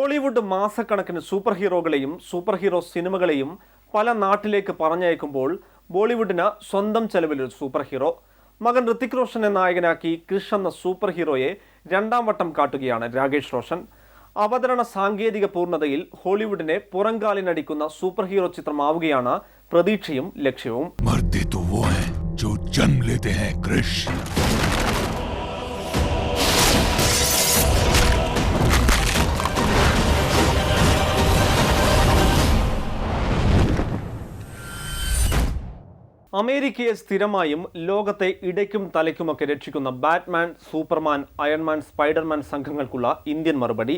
Hollywood മാസക്കണക്കിന് super ഹീറോകളെയും super hero സിനിമകളെയും പല നാട്ടിലേക്ക് പറഞ്ഞയക്കുമ്പോൾ ബോളിവുഡിന് സ്വന്തം ചെലവിലൊരു സൂപ്പർ ഹീറോ മകൻ ഋത്തിക് റോഷനെ നായകനാക്കി ക്രിഷ് എന്ന സൂപ്പർ ഹീറോയെ രണ്ടാം വട്ടം കാട്ടുകയാണ് രാകേഷ് റോഷൻ. അവതരണ സാങ്കേതിക പൂർണതയിൽ ഹോളിവുഡിനെ പുറംകാലിനടിക്കുന്ന സൂപ്പർ ഹീറോ ചിത്രമാവുകയാണ് പ്രതീക്ഷയും ലക്ഷ്യവും. അമേരിക്കയെ സ്ഥിരമായും ലോകത്തെ ഇടയ്ക്കും തലയ്ക്കുമൊക്കെ രക്ഷിക്കുന്ന ബാറ്റ്മാൻ സൂപ്പർമാൻ അയൺമാൻ സ്പൈഡർമാൻ സംഘങ്ങൾക്കുള്ള ഇന്ത്യൻ മറുപടി.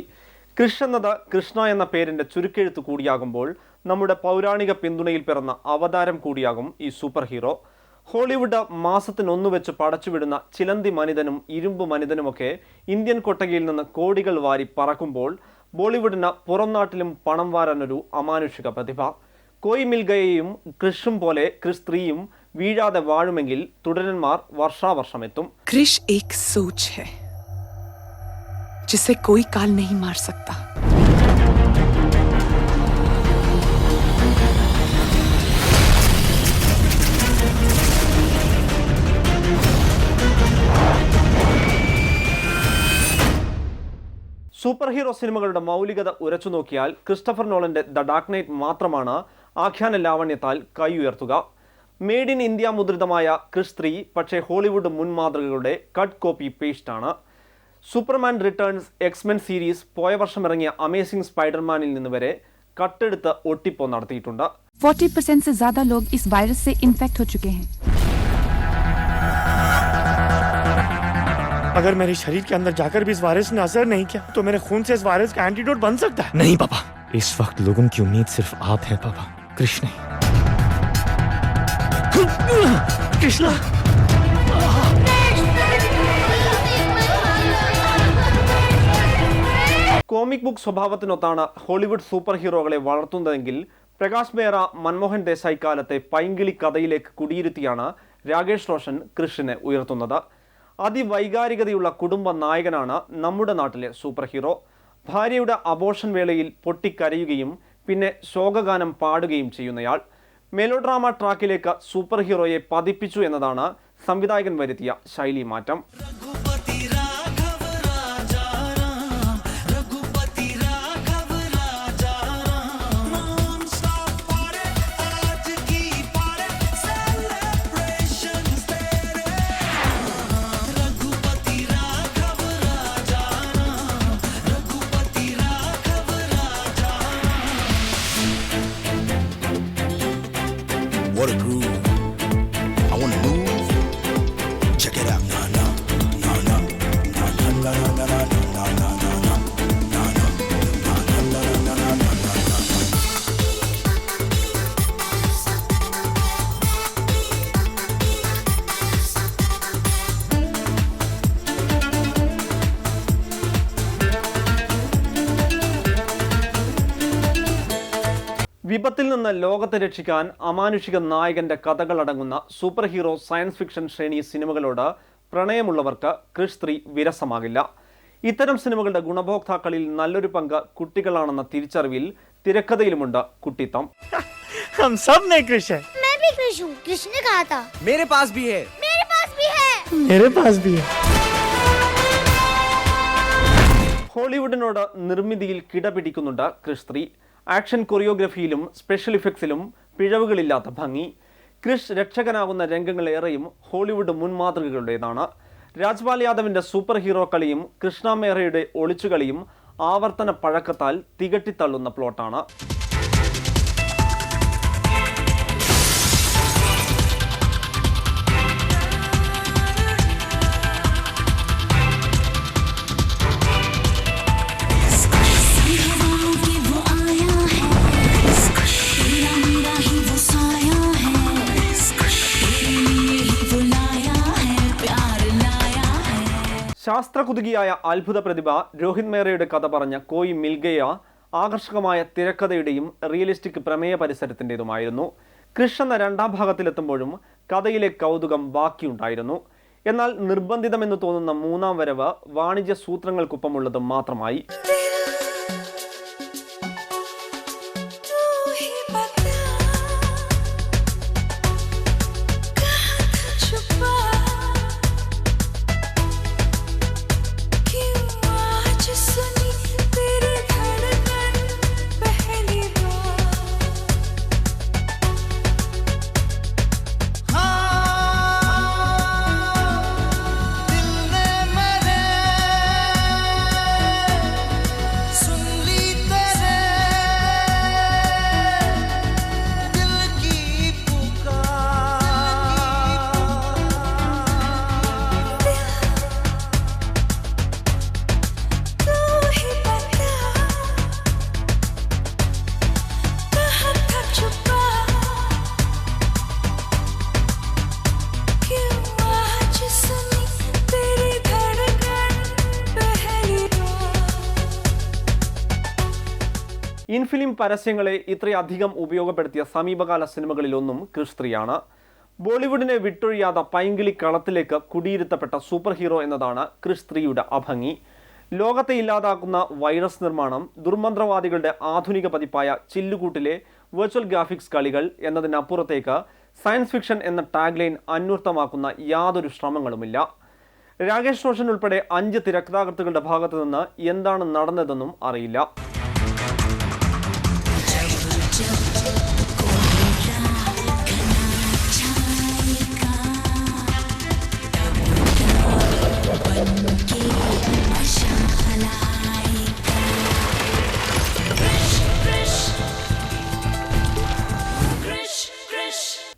കൃഷ് എന്നത് കൃഷ്ണ എന്ന പേരിന്റെ ചുരുക്കെഴുത്ത് കൂടിയാകുമ്പോൾ നമ്മുടെ പൗരാണിക പിന്തുണയിൽ പിറന്ന അവതാരം കൂടിയാകും ഈ സൂപ്പർ ഹീറോ ഹോളിവുഡ് മാസത്തിനൊന്നു വെച്ച് പടച്ചുവിടുന്ന ചിലന്തി മനിതനും ഇരുമ്പ് മനിതനുമൊക്കെ ഇന്ത്യൻ കൊട്ടകയിൽ നിന്ന് കോടികൾ വാരി പറക്കുമ്പോൾ ബോളിവുഡിന് പുറം നാട്ടിലും പണം വാരാനൊരു അമാനുഷിക പ്രതിഭ. കോയിമിൽഗയെയും കൃഷും പോലെ ക്രിസ് സ്ത്രീയും വീഴാതെ വാഴുമെങ്കിൽ തുടരന്മാർ വർഷാവർഷം എത്തും കൃഷ് ഏക് സോച്ച് ഹെ ജിസെ കോയ് കാൽ നഹി മാർ സക്ത. സൂപ്പർ ഹീറോ സിനിമകളുടെ മൗലികത ഉരച്ചു നോക്കിയാൽ ക്രിസ്റ്റഫർ നോളന്റെ ദ ഡാർക്ക് നൈറ്റ് മാത്രമാണ് ആഖ്യാന ലാവണ്യത്താൽ കൈ ഉയർത്തുക made in India മുദ്രിതമായ Chris three പക്ഷേ ഹോളിവുഡ് മുൻ മാതൃകകളുടെ കട്ട് കോപ്പി പേസ്റ്റാണ് സൂപ്പർമാൻ റിട്ടേൺസ് എക്സ്മെൻ സീരീസ് പോയ വർഷം ഇറങ്ങിയ അമേസിംഗ് സ്പൈഡർമാനിൽ നിന്ന് വരെ കട്ടെടുത്ത് ഒട്ടിപ്പോ നടത്തിയിട്ടുണ്ട് 40% से ज्यादा लोग इस वायरस से इन्फेक्ट हो चुके हैं अगर मेरे शरीर के अंदर जाकर भी इस वायरस ने असर नहीं किया तो मेरे खून से इस वायरस का एंटीडोट बन सकता है नहीं पापा इस वक्त लोगों की उम्मीद सिर्फ आप हैं पापा കൃഷ്ണ. കൃഷ്ണ. കോമിക് ബുക്ക് സ്വഭാവത്തിനൊത്താണ് ഹോളിവുഡ് സൂപ്പർ ഹീറോകളെ വളർത്തുന്നതെങ്കിൽ പ്രകാശ് മേറ മൻമോഹൻ ദേശായി കാലത്തെ പൈങ്കിളി കഥയിലേക്ക് കുടിയിരുത്തിയാണ് രാകേഷ് റോഷൻ കൃഷ്ണനെ ഉയർത്തുന്നത്. അതിവൈകാരികതയുള്ള കുടുംബ നായകനാണ് നമ്മുടെ നാട്ടിലെ സൂപ്പർ ഹീറോ. ഭാര്യയുടെ അബോഷൻ വേളയിൽ പൊട്ടിക്കരയുകയും പിന്നെ ശോകഗാനം പാടുകയും ചെയ്യുന്നയാൾ മെലോഡ്രാമ ട്രാക്കിലേക്ക് സൂപ്പർ ഹീറോയെ പതിപ്പിച്ചു എന്നതാണ് സംവിധായകൻ വരുത്തിയ ശൈലി മാറ്റം. വിപത്തിൽ നിന്ന് ലോകത്തെ രക്ഷിക്കാൻ അമാനുഷിക നായകന്റെ കഥകൾ അടങ്ങുന്ന സൂപ്പർ ഹീറോ സയൻസ് ഫിക്ഷൻ ശ്രേണി സിനിമകളോട് പ്രണയമുള്ളവർക്ക് ക്രിസ്ത്രീ വിരസമാകില്ല. ഇത്തരം സിനിമകളുടെ ഗുണഭോക്താക്കളിൽ നല്ലൊരു പങ്ക് കുട്ടികളാണെന്ന തിരിച്ചറിവിൽ തിരക്കഥയിലുമുണ്ട് കുട്ടിത്തം. ഹോളിവുഡിനോട് നിർമ്മിതിയിൽ കിടപിടിക്കുന്നുണ്ട് ക്രിസ്ത്രീ ആക്ഷൻ കൊറിയോഗ്രഫിയിലും സ്പെഷ്യൽ ഇഫക്ട്സിലും പിഴവുകളില്ലാത്ത ഭംഗി. ക്രിഷ് രക്ഷകനാകുന്ന രംഗങ്ങളേറെയും ഹോളിവുഡ് മുൻമാതൃകകളുടേതാണ്. രാജ്പാൽ യാദവിന്റെ സൂപ്പർ ഹീറോ കളിയും കൃഷ്ണ ഒളിച്ചുകളിയും ആവർത്തന പഴക്കത്താൽ തികട്ടിത്തള്ളുന്ന പ്ലോട്ടാണ്. ശാസ്ത്രകുതുകിയായ അത്ഭുത പ്രതിഭ രോഹിത് മേറയുടെ കഥ പറഞ്ഞ കോയി മിൽഗയ ആകർഷകമായ തിരക്കഥയുടെയും റിയലിസ്റ്റിക് പ്രമേയ പരിസരത്തിന്റെതുമായിരുന്നു. കൃഷ് എന്ന രണ്ടാം ഭാഗത്തിലെത്തുമ്പോഴും കഥയിലെ കൗതുകം ബാക്കിയുണ്ടായിരുന്നു. എന്നാൽ നിർബന്ധിതമെന്ന് തോന്നുന്ന മൂന്നാം വരവ് വാണിജ്യ സൂത്രങ്ങൾക്കൊപ്പമുള്ളത് മാത്രമായി. ഇൻഫിലിം പരസ്യങ്ങളെ ഇത്രയധികം ഉപയോഗപ്പെടുത്തിയ സമീപകാല സിനിമകളിലൊന്നും ക്രിസ്ത്രിയാണ് ബോളിവുഡിനെ വിട്ടൊഴിയാതെ പൈങ്കിളി കളത്തിലേക്ക് കുടിയിരുത്തപ്പെട്ട സൂപ്പർ ഹീറോ എന്നതാണ് ക്രിസ്ത്രിയുടെ അഭംഗി. ലോകത്തെ ഇല്ലാതാക്കുന്ന വൈറസ് നിർമ്മാണം ദുർമന്ത്രവാദികളുടെ ആധുനിക പതിപ്പായ ചില്ലുകൂട്ടിലെ വെർച്വൽ ഗ്രാഫിക്സ് കളികൾ എന്നതിനപ്പുറത്തേക്ക് സയൻസ് ഫിക്ഷൻ എന്ന ടാഗ്ലൈൻ അന്വർത്ഥമാക്കുന്ന യാതൊരു ശ്രമങ്ങളുമില്ല. രാകേഷ് റോഷൻ ഉൾപ്പെടെ അഞ്ച് തിരക്കഥാകൃത്തുക്കളുടെ ഭാഗത്തു നിന്ന് എന്താണ് നടന്നതെന്നും അറിയില്ല.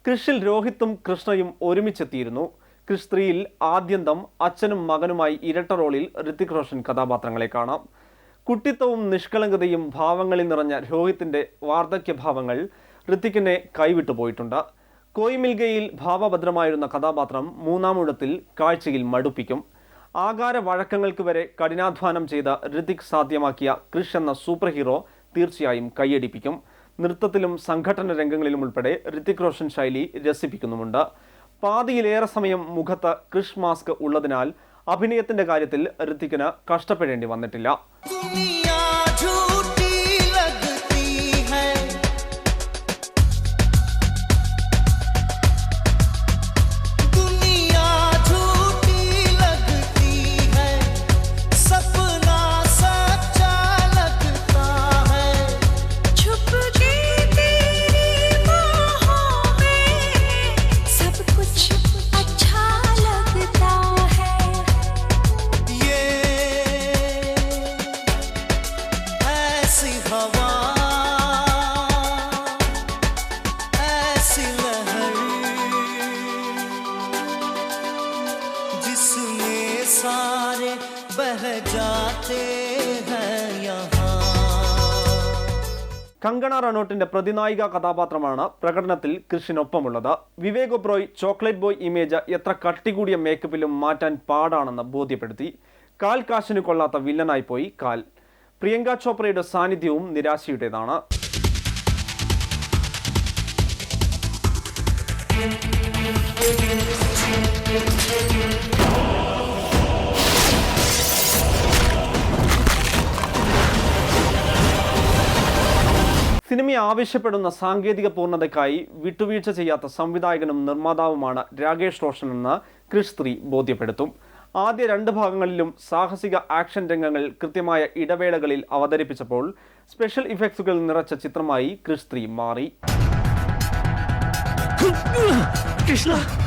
കൃഷിൽ രോഹിത്തും കൃഷ്ണയും ഒരുമിച്ചെത്തിയിരുന്നു. കൃഷ് ത്രീയിൽ ആദ്യന്തം അച്ഛനും മകനുമായി ഇരട്ട റോളിൽ ഋത്തിക് റോഷൻ കഥാപാത്രങ്ങളെ കാണാം. കുട്ടിത്വവും നിഷ്കളങ്കതയും ഭാവങ്ങളിൽ നിറഞ്ഞ രോഹിത്തിന്റെ വാർദ്ധക്യഭാവങ്ങൾ ഋത്തിക്കിനെ കൈവിട്ടു പോയിട്ടുണ്ട്. കോയിമിൽഗയിൽ ഭാവഭദ്രമായിരുന്ന കഥാപാത്രം മൂന്നാമൂഴത്തിൽ കാഴ്ചയിൽ മടുപ്പിക്കും. ആകാര വഴക്കങ്ങൾക്ക് വരെ കഠിനാധ്വാനം ചെയ്ത ഋതിക് സാധ്യമാക്കിയ കൃഷ് എന്ന സൂപ്പർ ഹീറോ തീർച്ചയായും കൈയടിപ്പിക്കും. നൃത്തത്തിലും സംഘടന രംഗങ്ങളിലും ഉൾപ്പെടെ ഋതിക് റോഷൻ ശൈലി രസിപ്പിക്കുന്നുമുണ്ട്. പാതിയിലേറെ സമയം മുഖത്ത് ക്രിഷ് മാസ്ക് ഉള്ളതിനാൽ അഭിനയത്തിന്റെ കാര്യത്തിൽ ഋതിക്കിന് കഷ്ടപ്പെടേണ്ടി വന്നിട്ടില്ല. കങ്കണ റണോട്ടിന്റെ പ്രതിനായിക കഥാപാത്രമാണ് പ്രകടനത്തിൽ കൃഷിനൊപ്പമുള്ളത് Vivek Oberoi chocolate boy image എത്ര കട്ടികൂടിയ മേക്കപ്പിലും മാറ്റാൻ പാടാണെന്ന് ബോധ്യപ്പെടുത്തി. കാൽ കാശിന് കൊള്ളാത്ത വില്ലനായി പോയി കാൽ. പ്രിയങ്ക ചോപ്രയുടെ സാന്നിധ്യവും നിരാശയുടേതാണ്. സിനിമ ആവശ്യപ്പെടുന്ന സാങ്കേതിക പൂർണതയ്ക്കായി വിട്ടുവീഴ്ച ചെയ്യാത്ത സംവിധായകനും നിർമ്മാതാവുമാണ് രാകേഷ് റോഷൻ എന്ന് ക്രിഷ് ത്രീ ബോധ്യപ്പെടുത്തും. ആദ്യ രണ്ട് ഭാഗങ്ങളിലും സാഹസിക ആക്ഷൻ രംഗങ്ങൾ കൃത്യമായ ഇടവേളകളിൽ അവതരിപ്പിച്ചപ്പോൾ സ്പെഷ്യൽ ഇഫക്ട്സുകൾ നിറച്ച ചിത്രമായി ക്രിഷ് മാറി. മാറി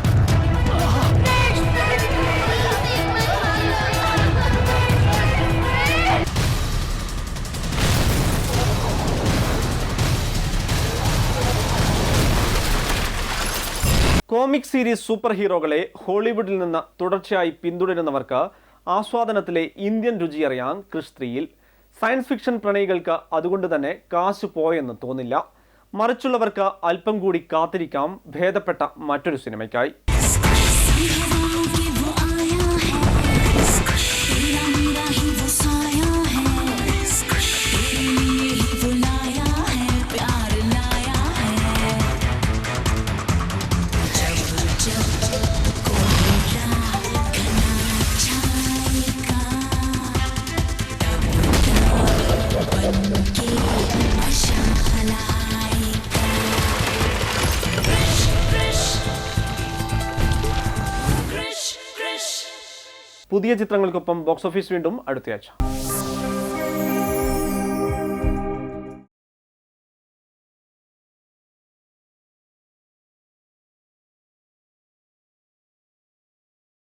കോമിക് സീരീസ് സൂപ്പർ ഹീറോകളെ ഹോളിവുഡിൽ നിന്ന് തുടർച്ചയായി പിന്തുടരുന്നവർക്ക് ആസ്വാദനത്തിലെ ഇന്ത്യൻ രുചി അറിയാം ക്രിഷ് ത്രീയിൽ സയൻസ് ഫിക്ഷൻ പ്രണയികൾക്ക് അതുകൊണ്ട് തന്നെ കാശ് പോയെന്ന് തോന്നില്ല. മറിച്ചുള്ളവർക്ക് അല്പം കൂടി കാത്തിരിക്കാം ഭേദപ്പെട്ട മറ്റൊരു സിനിമയ്ക്കായി. പുതിയ ചിത്രങ്ങൾക്കൊപ്പം ബോക്സ് ഓഫീസ് വീണ്ടും അടുത്തയാഴ്ച.